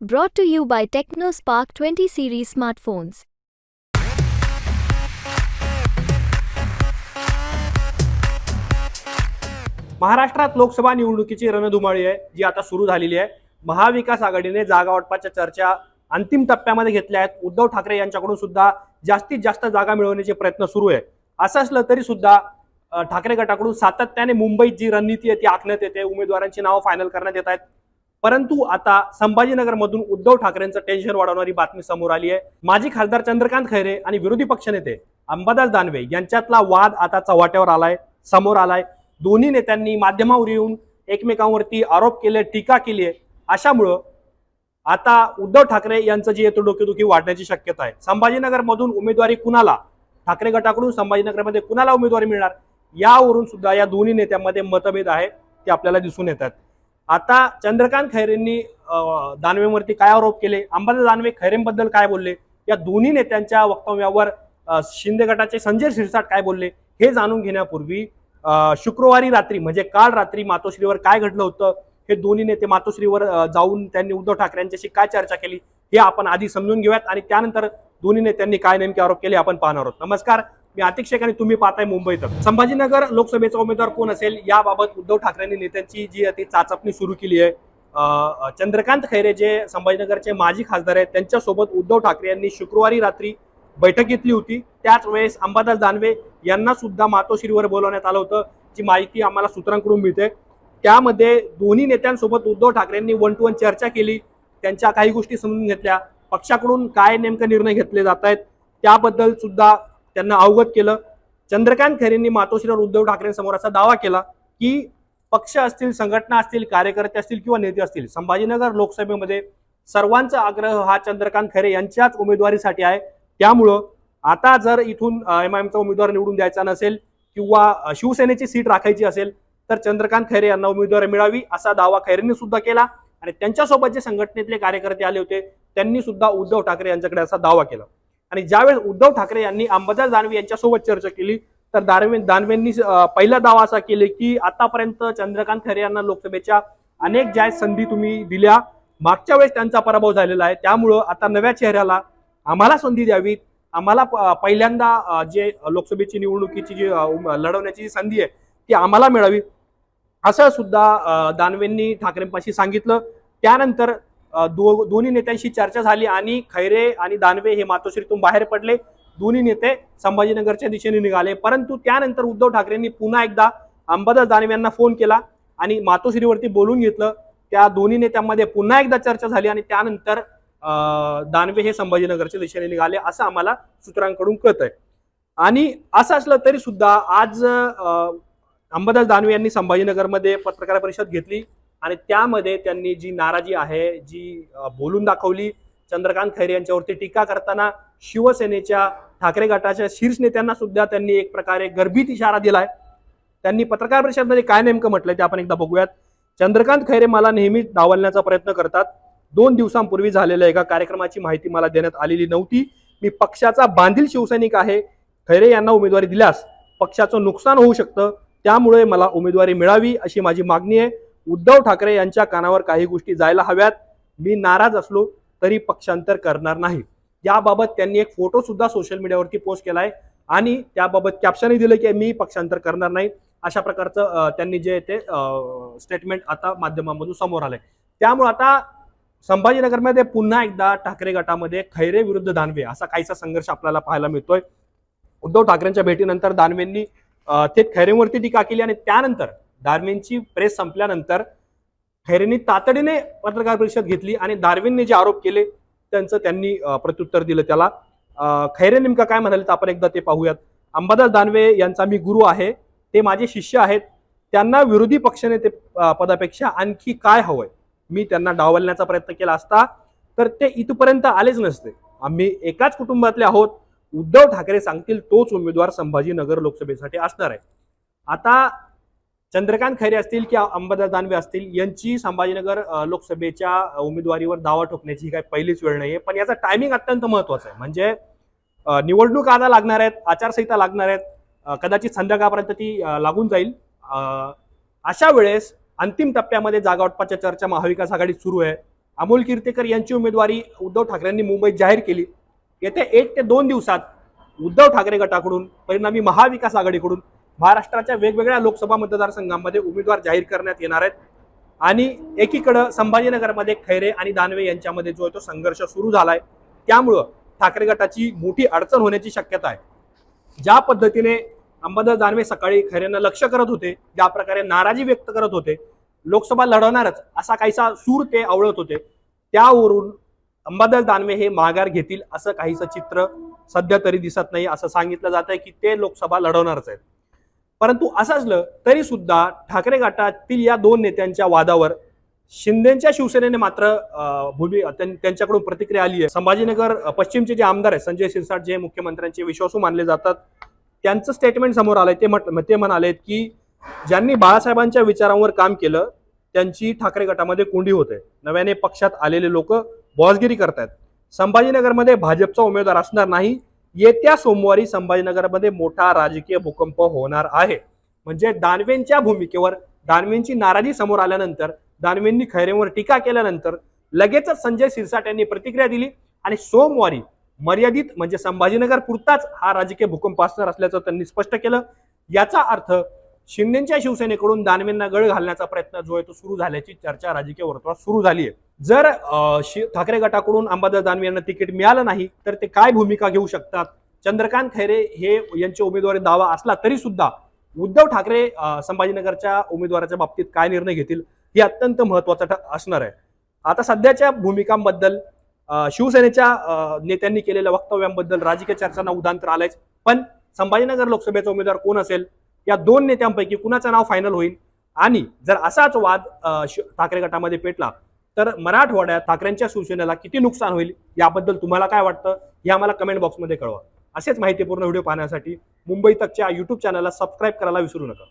Brought to you by TechnoSpark 20 series smartphones. महाराष्ट्रात लोकसभा निवडणुकीची रणधुमाळी आहे जी आता सुरू झालेली आहे. महाविकास आघाडीने जागा वाटपाच्या चर्चा अंतिम टप्प्यामध्ये घेतल्या आहेत. उद्धव ठाकरे यांच्याकडून सुद्धा जास्तीत जास्त जागा मिळवण्याचे प्रयत्न सुरू आहे. असं असलं तरी सुद्धा ठाकरे गटाकडून सातत्याने मुंबईत जी रणनीती आहे ती आखण्यात येते. उमेदवारांची नावं फायनल करण्यात येत आहेत. परंतु आता संभाजीनगरमधून उद्धव ठाकरेंचं टेन्शन वाढवणारी बातमी समोर आली आहे. माजी खासदार चंद्रकांत खैरे आणि विरोधी पक्षनेते अंबादास दानवे यांच्यातला वाद आता चव्हाट्यावर आलाय समोर आलाय. दोन्ही नेत्यांनी माध्यमावर येऊन एकमेकांवरती आरोप केले टीका केली आहे. अशामुळं आता उद्धव ठाकरे यांचं जे येतो डोकेदुखी वाढण्याची शक्यता आहे. संभाजीनगरमधून उमेदवारी कुणाला? ठाकरे गटाकडून संभाजीनगरमध्ये कुणाला उमेदवारी मिळणार? यावरून सुद्धा या दोन्ही नेत्यांमध्ये मतभेद आहे ते आपल्याला दिसून येतात. आता चंद्रकांत खैरेंनी दानवेंवरती दानवेवरती काय आरोप केले? अंबादास दानवे खैरेंबद्दल काय बोलले? या दोन्ही नेत्यांच्या वक्तव्यावर शिंदे गटाचे संजय शिरसाट काय बोलले? हे जाणून घेण्यापूर्वी शुक्रवारी रात्री म्हणजे काल रात्री मातोश्रीवर काय घडलं होतं? हे दोन्ही नेते मातोश्रीवर जाऊन त्यांनी उद्धव ठाकरे यांच्याशी काय चर्चा केली? हे आपण आधी समजून घेऊयात आणि त्यानंतर दोन्ही नेत्यांनी काय नेमके आरोप केले आपण पाहणार आहोत. नमस्कार. मी आतिक आणि तुम्ही पाहताय मुंबईत. संभाजीनगर लोकसभेचा उमेदवार कोण असेल? याबाबत उद्धव ठाकरेंनी नेत्यांची जी ती चाचपणी सुरू केली आहे. चंद्रकांत खैरे जे संभाजीनगरचे माजी खासदार आहेत त्यांच्यासोबत उद्धव ठाकरे यांनी शुक्रवारी रात्री बैठक घेतली होती. त्याच वेळेस अंबादास दानवे यांना सुद्धा मातोश्रीवर बोलवण्यात आलं होतं. जी माहिती आम्हाला सूत्रांकडून मिळते. त्यामध्ये दोन्ही नेत्यांसोबत उद्धव ठाकरेंनी वन टू वन चर्चा केली. त्यांच्या काही गोष्टी समजून घेतल्या. पक्षाकडून काय नेमका निर्णय घेतले जात आहेत त्याबद्दल सुद्धा त्यांना अवगत केलं. चंद्रकांत खैरेंनी मातोश्रीवर उद्धव ठाकरेंसमोर असा दावा केला की पक्ष असतील संघटना असतील कार्यकर्ते असतील किंवा नेते असतील संभाजीनगर लोकसभेमध्ये सर्वांचा आग्रह हा चंद्रकांत खैरे यांच्याच उमेदवारीसाठी आहे. त्यामुळं आता जर इथून एम आय एमचा उमेदवार निवडून द्यायचा नसेल किंवा शिवसेनेची सीट राखायची असेल तर चंद्रकांत खैरे यांना उमेदवारी मिळावी असा दावा खैरेंनी सुद्धा केला. आणि त्यांच्यासोबत जे संघटनेतले कार्यकर्ते आले होते त्यांनी सुद्धा उद्धव ठाकरे यांच्याकडे असा दावा केला. आणि ज्यावेळेस उद्धव ठाकरे यांनी अंबादास दानवे यांच्यासोबत चर्चा केली तर दानवे दानवेंनी पहिला दावा असा केले की आतापर्यंत चंद्रकांत खरे यांना लोकसभेच्या अनेक ज्या संधी तुम्ही दिल्या. मागच्या वेळेस त्यांचा पराभव झालेला आहे. त्यामुळं आता नव्या चेहऱ्याला आम्हाला संधी द्यावी आम्हाला पहिल्यांदा जे लोकसभेची निवडणुकीची जी लढवण्याची जी संधी आहे ती आम्हाला मिळावी. असं सुद्धा दानवेंनी ठाकरेंपाशी सांगितलं. त्यानंतर दो दोन्ही नेत्यांशी चर्चा झाली आणि खैरे आणि दानवे हे मातोश्रीतून बाहेर पडले. दोन्ही नेते संभाजीनगरच्या दिशेने निघाले. परंतु त्यानंतर उद्धव ठाकरेंनी पुन्हा एकदा अंबादास दानवे यांना फोन केला आणि मातोश्रीवरती बोलून घेतलं. त्या दोन्ही नेत्यांमध्ये पुन्हा एकदा चर्चा झाली आणि त्यानंतर अं, दानवे हे संभाजीनगरच्या दिशेने निघाले असं आम्हाला सूत्रांकडून कळत आहे आणि असं असलं तरी सुद्धा आज अंबादास दानवे यांनी संभाजीनगरमध्ये पत्रकार परिषद घेतली. आणि त्यामध्ये त्यांनी जी नाराजी आहे जी बोलून दाखवली चंद्रकांत खैरे यांच्यावरती टीका करताना शिवसेनेच्या ठाकरे गटाच्या शीर्ष नेत्यांना सुद्धा त्यांनी एक प्रकारे गर्भित इशारा दिलाय. त्यांनी पत्रकार परिषदेमध्ये काय नेमकं म्हटलंय ते आपण एकदा बघूयात. चंद्रकांत खैरे मला नेहमीच डावलण्याचा प्रयत्न करतात. दोन दिवसांपूर्वी झालेल्या एका कार्यक्रमाची माहिती मला देण्यात आलेली नव्हती. मी पक्षाचा बांधील शिवसैनिक आहे. खैरे यांना उमेदवारी दिल्यास पक्षाचं नुकसान होऊ शकतं. त्यामुळे मला उमेदवारी मिळावी अशी माझी मागणी आहे. उद्धव ठाकरे यांच्या कानावर काही गोष्टी जायला हव्यात. मी नाराज असलो तरी पक्षांतर करणार नाही. याबाबत त्यांनी एक फोटो सुद्धा सोशल मीडियावरती पोस्ट केलाय. आणि त्याबाबत कॅप्शनही दिलं की मी पक्षांतर करणार नाही. अशा प्रकारचं त्यांनी जे ते स्टेटमेंट आता माध्यमांमधून समोर आलंय. त्यामुळे आता संभाजीनगरमध्ये पुन्हा एकदा ठाकरे गटामध्ये खैरे विरुद्ध दानवे असा काहीसा संघर्ष आपल्याला पाहायला मिळतोय. उद्धव ठाकरेंच्या भेटीनंतर दानवेंनी थेट खैरेंवरती टीका केली आणि त्यानंतर दानवेंची प्रेस संपल्यानंतर खैरेंनी तातडीने पत्रकार परिषद घेतली आणि दार्विनने जे आरोप केले त्यांचं त्यांनी प्रत्युत्तर दिलं त्याला. खैरे नेमकं काय म्हणाले तर आपण एकदा ते पाहूयात. अंबादास दानवे यांचा मी गुरु आहे ते माझे शिष्य आहेत त्यांना विरोधी पक्षनेते ते पदापेक्षा आणखी काय हवंय? मी त्यांना डावलण्याचा प्रयत्न केला असता तर ते इथपर्यंत आलेच नसते. आम्ही एकाच कुटुंबातले आहोत. उद्धव ठाकरे सांगतील तोच उमेदवार संभाजीनगर लोकसभेसाठी असणार आहे. आता चंद्रकांत खैरे असतील किंवा अंबादास दानवे असतील यांची संभाजीनगर लोकसभेच्या उमेदवारीवर दावा ठोकण्याची ही काही पहिलीच वेळ नाहीये. पण याचा टायमिंग अत्यंत महत्त्वाचा आहे. म्हणजे निवडणूक आता लागणार आहेत आचारसंहिता लागणार आहेत कदाचित संध्याकाळपर्यंत ती लागून जाईल. अशा वेळेस अंतिम टप्प्यामध्ये जागावाटपाच्या चर्चा महाविकास आघाडीत सुरू आहे. अमोल कीर्तेकर यांची उमेदवारी उद्धव ठाकरेंनी मुंबईत जाहीर केली. येत्या एक ते दोन दिवसात उद्धव ठाकरे गटाकडून परिणामी महाविकास आघाडीकडून महाराष्ट्राच्या वेगवेगळ्या लोकसभा मतदारसंघांमध्ये उमेदवार जाहीर करण्यात येणार आहेत. आणि एकीकडं संभाजीनगरमध्ये खैरे आणि दानवे यांच्यामध्ये जो आहे तो संघर्ष सुरू झालाय. त्यामुळं ठाकरे गटाची मोठी अडचण होण्याची शक्यता आहे. ज्या पद्धतीने अंबादास दानवे सकाळी खैरेंना लक्ष करत होते ज्या प्रकारे नाराजी व्यक्त करत होते लोकसभा लढवणारच असा काहीसा सूर ते आवळत होते त्यावरून अंबादास दानवे हे माघार घेतील असं काहीसं चित्र सध्या तरी दिसत नाही असं सांगितलं जात आहे की ते लोकसभा लढवणारच आहेत. परंतु असं असलं तरी सुद्धा ठाकरे गटातील या दोन नेत्यांच्या वादावर शिंदेच्या शिवसेनेने मात्र अं, भूमी त्यांच्याकडून प्रतिक्रिया आली आहे. संभाजीनगर पश्चिमचे जे आमदार आहेत संजय शिरसाट जे मुख्यमंत्र्यांचे विश्वासू मानले जातात त्यांचं स्टेटमेंट समोर आलंय. ते म्हट ते म्हणालेत की ज्यांनी बाळासाहेबांच्या विचारांवर काम केलं त्यांची ठाकरे गटामध्ये कोंडी होते. नव्याने पक्षात आलेले लोक बॉसगिरी करतायत. संभाजीनगरमध्ये भाजपचा उमेदवार असणार नाही येत्या सोमवारी संभाजीनगरमध्ये मोठा राजकीय भूकंप होणार आहे. म्हणजे दानवेंच्या भूमिकेवर दानवेंची नाराजी समोर आल्यानंतर दानवेंनी खैरेंवर टीका केल्यानंतर लगेचच संजय सिरसाट यांनी प्रतिक्रिया दिली आणि सोमवारी मर्यादित म्हणजे संभाजीनगर पुरताच हा राजकीय भूकंप असणार असल्याचं त्यांनी स्पष्ट केलं. याचा अर्थ शिंदेच्या शिवसेनेकडून दानवेंना गळ घालण्याचा प्रयत्न जो आहे तो सुरू झाल्याची चर्चा राजकीय वर्तुळात सुरू झाली आहे. जर अं, ठाकरे गटाकडून अंबादास दानवे यांना तिकीट मिळालं नाही तर ते काय भूमिका घेऊ शकतात? चंद्रकांत खैरे हे यांचे उमेदवारी दावा असला तरी सुद्धा उद्धव ठाकरे संभाजीनगरच्या उमेदवाराच्या बाबतीत काय निर्णय घेतील हे अत्यंत महत्वाचं ठ- असणार आहे. आता सध्याच्या भूमिकांबद्दल शिवसेनेच्या नेत्यांनी केलेल्या वक्तव्यांबद्दल राजकीय चर्चांना उदाहरण तर पण संभाजीनगर लोकसभेचा उमेदवार कोण असेल? या दोन नेत्यांपैकी कुणाचं नाव फायनल होईल? आणि जर असाच वाद ठाकरे गटामध्ये पेटला तर मराठवाड्यात ठाकरेंच्या शिवसेनेला किती नुकसान होईल? याबद्दल तुम्हाला काय वाटतं? हे आम्हाला कमेंट बॉक्समध्ये कळवा. असेच माहितीपूर्ण व्हिडिओ पाहण्यासाठी मुंबई तकच्या युट्यूब चॅनलला सबस्क्राईब करायला विसरू नका.